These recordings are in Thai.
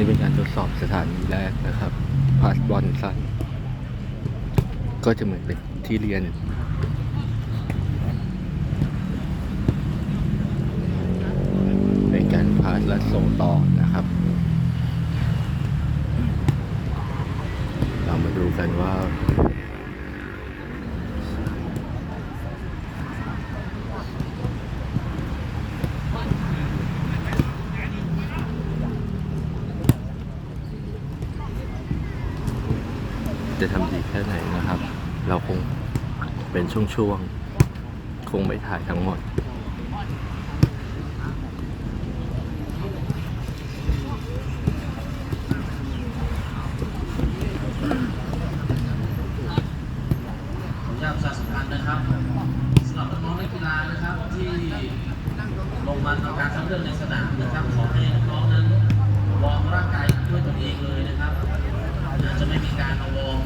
นี่เป็นการทดสอบสถานีแรกนะครับพาสบอลสั้นก็จะเหมือนเป็นที่เรียน ในการพาสและส่งต่อนะครับ เรามาดูกันว่า จะทำดีแค่ไหนนะครับ เราคงเป็นช่วงๆ คงไม่ถ่ายทั้งหมดขออนุญาตประชาสัมพันธ์นะครับสำหรับน้องนักกีฬานะครับที่ลงมาทำการคัดเลือกในสนามนะครับขอให้ ไม่มีการมาวอร์ม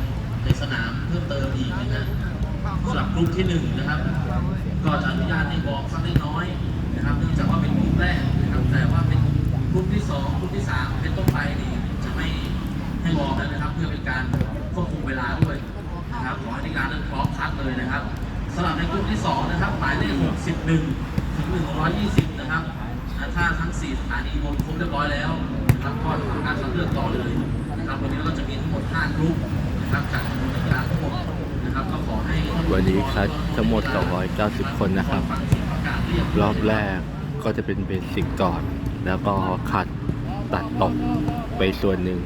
ในสนามเพิ่มเติมอีกนะฮะสำหรับกลุ่มที่หนึ่งนะครับ ก็จะอนุญาตให้วอร์มสักเล็กน้อยนะครับเนื่องจากว่าเป็นกลุ่มแรกนะครับแต่ว่าเป็นกลุ่มที่สองกลุ่มที่สามเป็นต้นไปนี่จะไม่ให้วอร์มแล้วนะครับ เพื่อเป็นการควบคุมเวลาด้วยนะครับขอให้นักกีฬานั้นพร้อมคัดเลยนะครับสำหรับในกลุ่มที่2นะครับหมายเลข61 ถึง 120 นะครับถ้าทั้ง 4 สถานีรวมครบเรียบร้อยแล้วนะครับก็จะทำการคัดเลือกต่อเลย นะครับวันนี้เราก็จะมีทั้งหมด5กลุ่มนะครับจากจำนวนนักกีฬาทั้งหมดนะครับก็ขอให้วันนี้คัดทั้งหมด 290 คนนะครับฟังเสียงประกาศเรียกรอบแรกก็จะเป็นเบสิกก่อน แล้วก็คัดตัดตกไปส่วนหนึ่ง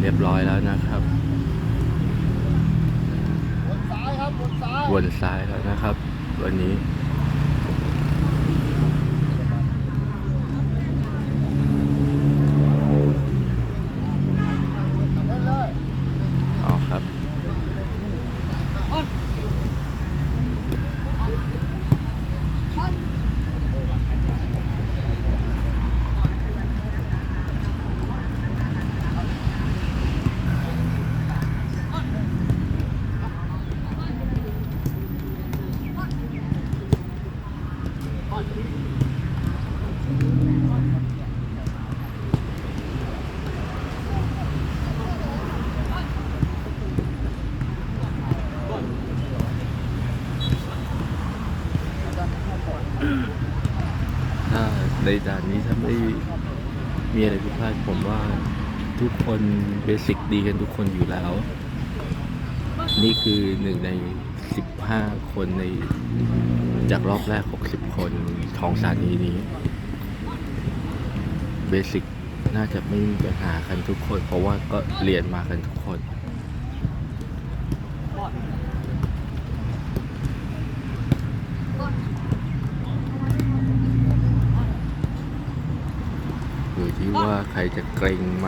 เรียบร้อยแล้วนะครับซ้ายครับบนซ้ายวนซ้ายแล้วนะครับ วันนี้ ในด่านนี้ถ้าไม่มีอะไรผิดพลาดผมว่าทุกคนเบสิกดีกันทุกคนอยู่แล้ว นี่คือหนึ่งใน 15 คนในจากรอบแรก 60 คนของสถานีนี้เบสิกน่าจะไม่มีปัญหากันทุกคน เพราะว่าก็เรียนมากันทุกคน อยู่ที่ว่าใคร จะเกรงไหม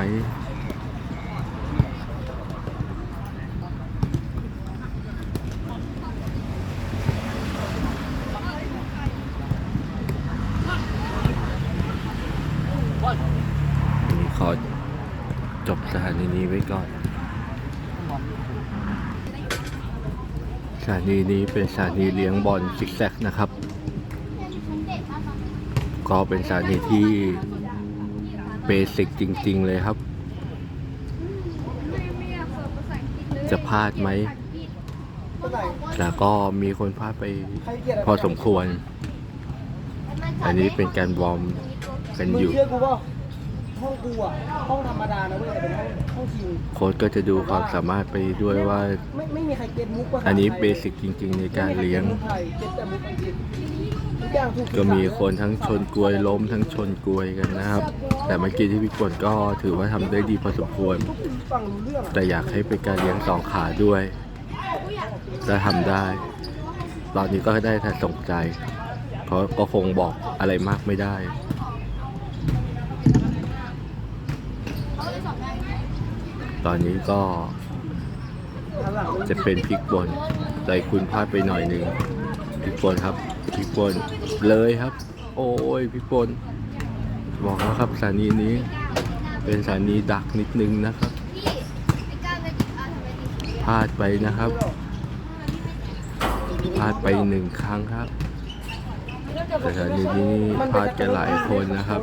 ขอจบสถานีนี้ไว้ก่อน สถานีนี้เป็นสถานีเลี้ยงบอลซิกแซกนะครับ ก็เป็นสถานีที่ เบสิกจริง ๆ เลยครับ จะพลาดไหมเท่าไหร่แต่ก็มีคนพลาดไปใครเกลียดะไรพอสมควร อันนี้เป็นการวอร์มกันมึงอยู่เชื่อกูป่ะห้องกูอะห้องธรรมดานะเว้ยแต่เป็นห้องห้องคิวโค้ชก็จะดูความสามารถไปด้วยว่า ไม่ไม่มีใครเก็ตมุกภาษาอันนี้ไทยเบสิกจริง ๆ ในการเลี้ยงไม่มีใครเก็ตมุกไทยเก็ตแต่มุกอังกฤษทุ ก็มีคนทั้งชนกลวยล้มทั้งชนกลวยกันนะครับ แต่เมื่อกี้ที่พี่กดก็ถือว่าทำได้ดีพอสมควร แต่อยากให้เป็นการเลี้ยงสองขาด้วยถ้าทำได้ ตอนนี้ก็ได้แต่สงใจ เพราะก็คงบอกอะไรมากไม่ได้ตอนนี้ก็จะเป็นพิกบนใจคุณพลาดไปหน่อยหนึ่งพิกบนครับพิกบน เลยครับ โอ้ยพลิกบนบอกแล้วครับสถานีนี้ เป็นสถานีดักนิดนึงนะครับพลาดไปนะครับพลาดไปหนึ่งครั้งครับสถานีนี้พลาดกันหลายคนนะครับ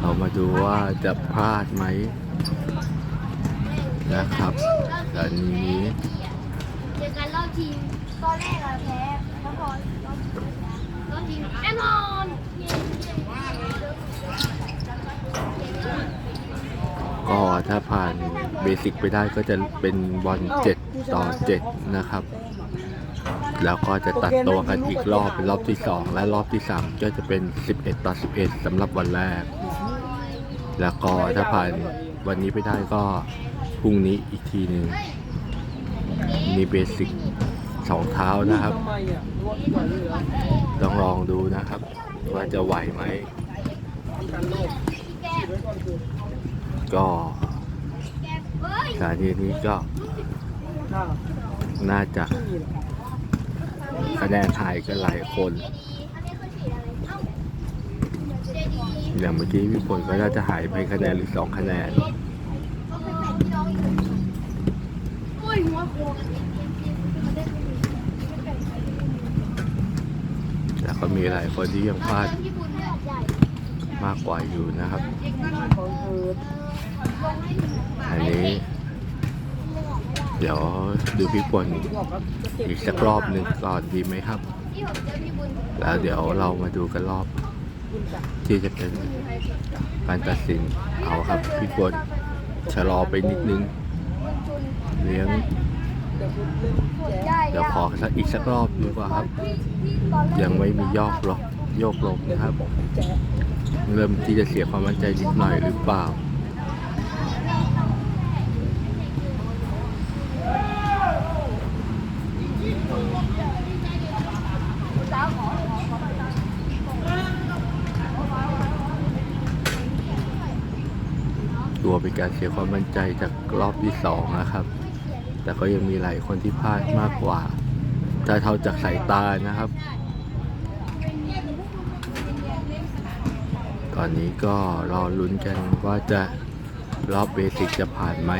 เรามาดูว่าจะพลาดไหม นะครับตอนนี้เจอกันรอบทีมตอนแรกอะแพ้แล้วพอรอบทีมรอบทีมแน่นอนก็ถ้าผ่านเบสิกไปได้ก็จะเป็นบอล7ต่อ7นะครับ แล้วก็จะตัดตัวกันอีกรอบเป็นรอบที่ 2 และรอบที่ 3 ก็จะเป็น 11 ต่อ 11สำหรับวันแรก แล้วก็ถ้าผ่านวันนี้ไปได้ก็ พรุ่งนี้อีกทีหนึ่งมีเบสิกสองเท้านะครับ ต้องลองดูนะครับ ว่าจะไหวไหมกันโลกแก้ไว้ก่อนคือก็แก้เฮ้ยสานที่นี้ก็ น่าจะคะแนนหายกันหลายคนอย่างเมื่อกี้พี่พลก็น่าจะหายไปคะแนนหรือสองคะแนน แล้วก็มีหลายคนที่ยังพลาดมากกว่าอยู่นะครับ อันนี้ เดี๋ยวดูพี่พลบอกว่าจะเก็บอีกสักรอบหนึ่งก่อนดีไหมครับ แล้วเดี๋ยวเรามาดูกันรอบ ที่จะเป็นการตัดสินเอาครับพี่พลชะลอไปนิดนึง เลี้ยง เดี๋ยวขอสักอีกสักรอบดีกว่าครับ ยังไม่มียอกหรอกโยกลงนะครับ เริ่มที่จะเสียความมั่นใจนิดหน่อยหรือเปล่าตัวเป็นการเสียความมั่นใจจากรอบที่สองนะครับ แต่ก็ยังมีหลายคนที่พลาดมากกว่าถ้าเท่าจากสายตานะครับ ตอนนี้ก็รอลุ้นกันว่าจะรอบเบสิกจะผ่านไหม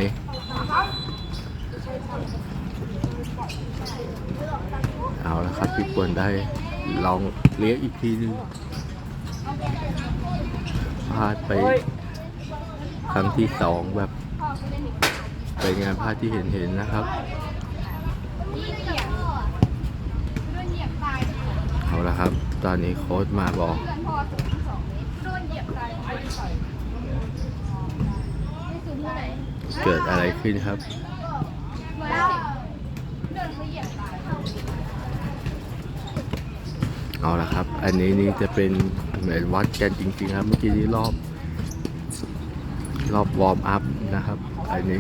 เอาละครับพี่ควรได้ลองเลี้ยงอีกทีหนึงพลาดไปโอ้ยครั้งที่สองแบบ เป็นงานพลาที่เห็นเห็นๆนะครับ เอาละครับ ตอนนี้โค้ชมาบอก เกิดอะไรขึ้นครับเอาละครับ อันนี้นี่จะเป็นเหมือนวัดกันจริงๆครับ เมื่อกี้นี้รอบ รอบวอร์มอัพนะครับ อันนี้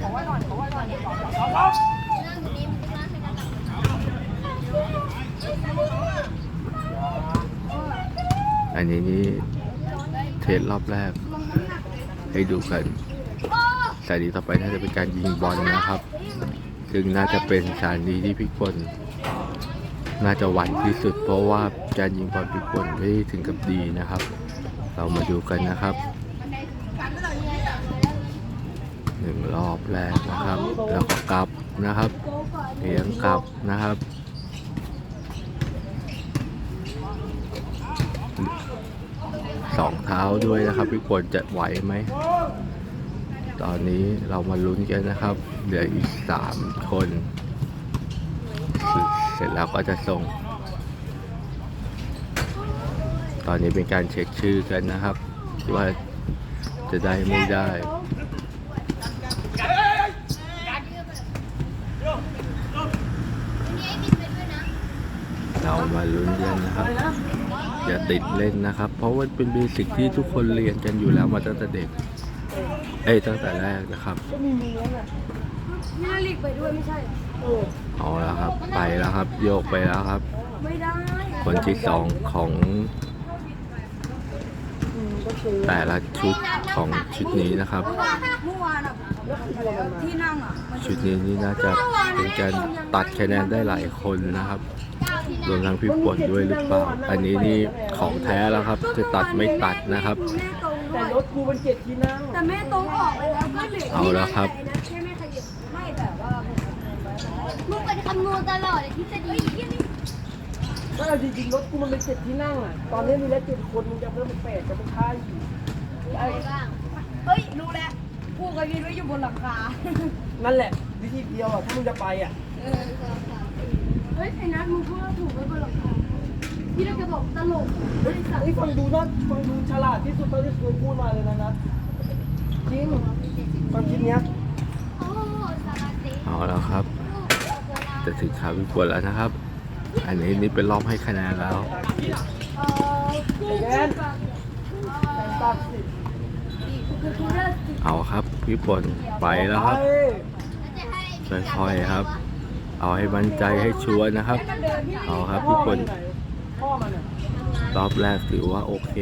อันนี้นี่เทสรอบแรก ให้ดูกันสายดีต่อไปน่าจะเป็นการยิงบอลนะครับ ซึ่งน่าจะเป็นสถานีที่พี่คนน่าจะหวันที่สุด เพราะว่าการยิงบอลพี่คนไม่ถึงกับดีนะครับ เรามาดูกันนะครับ หนึ่งรอบแรกนะครับ แล้วก็กลับนะครับเลี้ยงกลับนะครับ สองเท้าด้วยนะครับ พี่ควรจะไหวไหม ตอนนี้เรามาลุ้นกันนะครับ เหลืออีกสามคน เสร็จแล้วก็จะส่ง ตอนนี้เป็นการเช็คชื่อกันนะครับ ว่าจะได้ไม่ได้ เรา มาลุ้นกันนะครับ อย่าติดเล่นนะครับ เพราะว่าเป็นเบสิกที่ทุกคนเรียนกันอยู่แล้วมาตั้งแต่เด็ก เอ้ยตั้งแต่แรกนะครับก็มีมีแล้วน่ะน่าลีกไปด้วยไม่ใช่เหรอเออเอาแล้วครับ ไปแล้วครับ โยกไปแล้วครับไม่ได้คนที่สองของอืมก็คือแต่ละชุดของชุดนี้นะครับเมื่อวานอะแล้วคือตัวมันมาที่นั่งอะมันชุดนี้นี่น่าจะเป็นการตัดคะแนนได้หลายคนนะครับ รวมทั้งพี่ปวดด้วยหรือเปล่า อันนี้นี่ของแท้แล้วครับ จะตัดไม่ตัดนะครับแม่ตรงด้แต่วยรถกูมันเจ็ดที่นั่งแต่แม่ตรงออกไปแล้วก็เหลือเอาแล้วครับแค่แม่ขยับไม่แต่ว่ามึงเป็นคำนวณตลอดเลยทฤษฎีถ้าเอาจริงๆรถกูมันเป็นเจ็ดที่นั่งอะ ตอนนี้มีแล้วเจ็ดคนมึงจะเพิ่มเป็นแปดจะเป็นค่าอยู่อะไรบ้างเฮ้ยรู้แล้วกูกับพี่ไว้อยู่บนหลังคานั่นแหละวิธีเดียวอะถ้ามึงจะไปอะ เออ เฮ้ยไอ้นัทมึงพูดว่าถูกไว้บนหลังคาพี่เราจะบอกตลกเฮ้ยไอ้ฟังดูนอดฟังดูฉลาดที่สุดเท่าที่เคยพูดมาเลยนะนัทจริงความคิดเนี้ยโอ้สารเตเอาแล้วครับ จะถึงข่าววิกฤตแล้วนะครับ อันนี้นี่เป็นรอบให้คะแนนแล้วเออกูไอ้แกนแต่งตัดสิคือกูเลิกสิเอาครับพี่ฝนไปแล้วครับไปค่อยๆครับ เอาให้มั่นใจให้ชัวร์นะครับ เอาครับพ่อพี่ฝมันรอบแรกถือว่าโอเค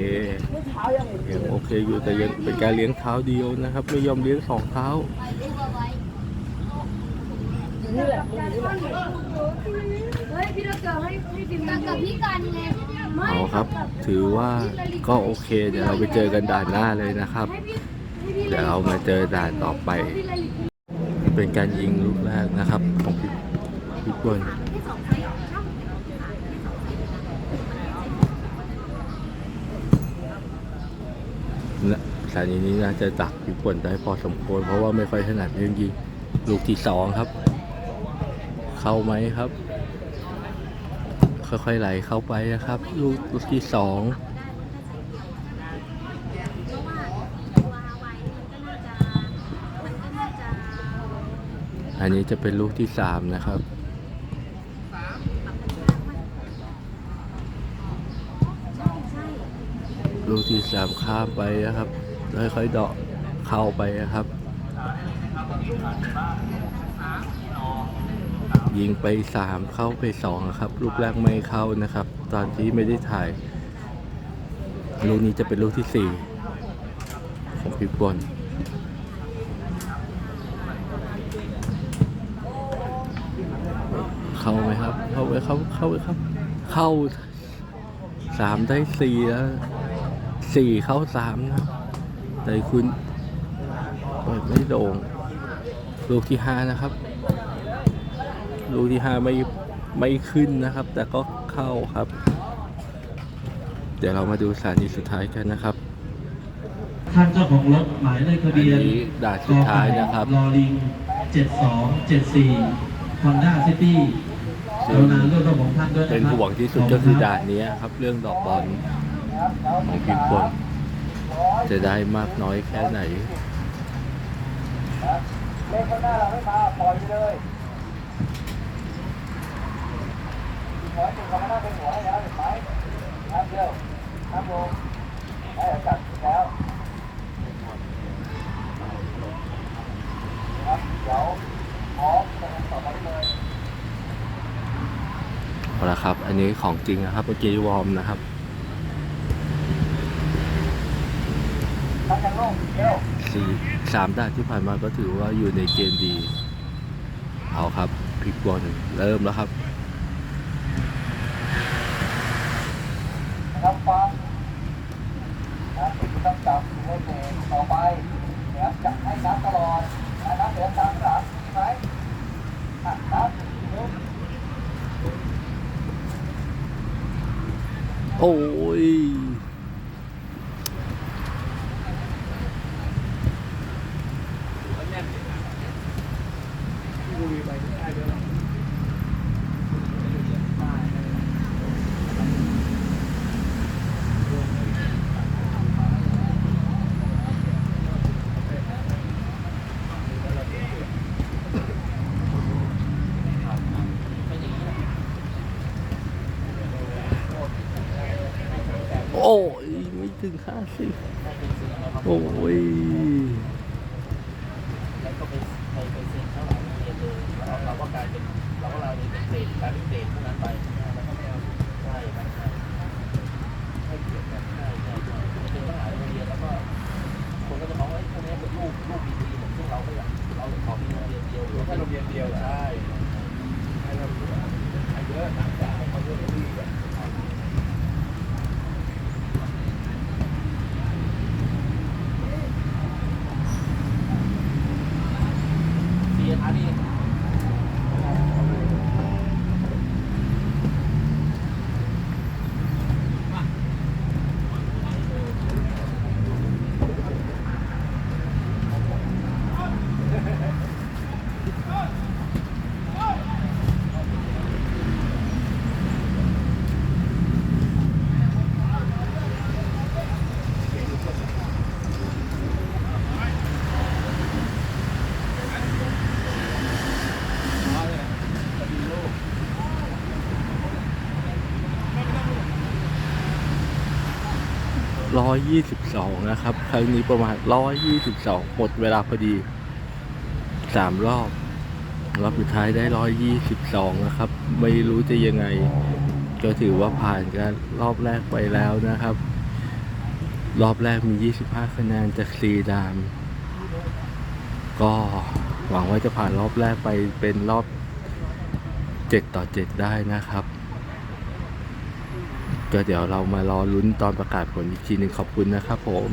เมื่อเช้ายังโอเคอยู่แต่ยังเป็นการเลี้ยงเท้าเดียวนะครับ ไม่ยอมเลี้ยงสองเท้านี่แหละเฮ้ยพี่เราเกิดให้ให้ดิมกับพี่กันไงเอาครับ ถือว่าก็โอเค เดี๋ยวเราไปเจอกันด่านหน้าเลยนะครับ เดี๋ยวเรามาเจอด่านต่อไปเลยเป็นการยิงลูกแรกนะครับของพี่ พี่ฝนะสถานีนี้น่าจะดักพี่ฝนได้พอสมควรเพราะว่าไม่ค่อยถนัดเรื่องยิงลูกที่สองครับ เข้าไหมครับ ค่อยๆไหลเข้าไปนะครับ ลูกลูกที่สองอันนี้จะเป็นลูกที่สามนะครับ ลูกที่สามข้ามไปนะครับค่อยๆเดาะเข้าไปนะครับ ยิงไปสามเข้าไปสองนะครับ ลูกแรกไม่เข้านะครับ ตอนที่ไม่ได้ถ่าย ลูกนี้จะเป็นลูกที่สี่ของพี่บอลเข้าไหมครับ เข้าไหมครับเข้าไหมครับ เข้าสามได้สี่แล้ว สี่เข้าสามนะครับแต่คุณเปิดไม่โด่งลูกที่ห้านะครับ ลูกที่ห้าไม่ไม่ขึ้นนะครับ แต่ก็เข้าครับ เดี๋ยวเรามาดูสถานีสุดท้ายกันนะครับท่านเจ้าของรถหมายเลขทะเบียนอันนี้ด่านสุดท้ายนะครับลอลิง7274 Honda City กรุณาเลือกรถของท่านด้วยนะครับเป็นห่วงที่สุดก็คือด่านนี้ครับ เรื่องดอกบอล ของพิมพลจะได้มากน้อยแค่ไหนเลขข้างหน้าเราไม่มาปล่อยไปเลยหัวจุดขาไม่น่าเป็นหัวให้แล้วเห็นไหมน้ำเดียวน้ำลงได้จัดแล้วครับเดี๋ยวพร้อมจะต่อไปเลยเอาละครับ อันนี้ของจริงนะครับ เมื่อกี้วอร์มนะครับ ตั้งยังโล่งเดียว สี่สามด่านที่ผ่านมาก็ถือว่าอยู่ในเกณฑ์ดี เอาครับพลิกบอลเริ่มแล้วครับนะครับฟังนะต้องจับเลขหนึ่งต่อไปนะครับจะให้นับตลอดนะนับเดี๋ยวตามสามมีไหมอะนับหนึ่งโอ้ย ห้าสิบโอ้ย แล้วก็ไปไปไปเซ็นข้างหลังโรงเรียนเลยเราเราก็กลายเป็นเราก็เราเป็นเศษกลายเป็นเศษเท่านั้นไปแล้วก็ไม่เอาใช่ครับใช่ให้เกียรติกันใช่ใช่ใช่ไปเซ็นข้างหลังโรงเรียนแล้วก็คนก็จะมองว่าไอ้พวกนี้เป็นลูกลูกดีๆซึ่งเราก็อยากเราขอมีโรงเรียนเดียวแค่โรงเรียนเดียวใช่ให้เราเยอะต่างจากให้เขาเยอะดีแบบสี่อันนี้ 122 นะครับ ครั้งนี้ประมาณ 122 หมดเวลาพอดี 3 รอบ รอบสุดท้ายได้ 122 นะครับ ไม่รู้จะยังไง ก็ถือว่าผ่านกันรอบแรกไปแล้วนะครับ รอบแรกมี 25 คะแนนจากซีดาม ก็หวังว่าจะผ่านรอบแรกไปเป็นรอบ 7 ต่อ 7 ได้นะครับ ก็เดี๋ยวเรามารอลุ้นตอนประกาศผลอีกทีหนึ่งขอบคุณนะครับผม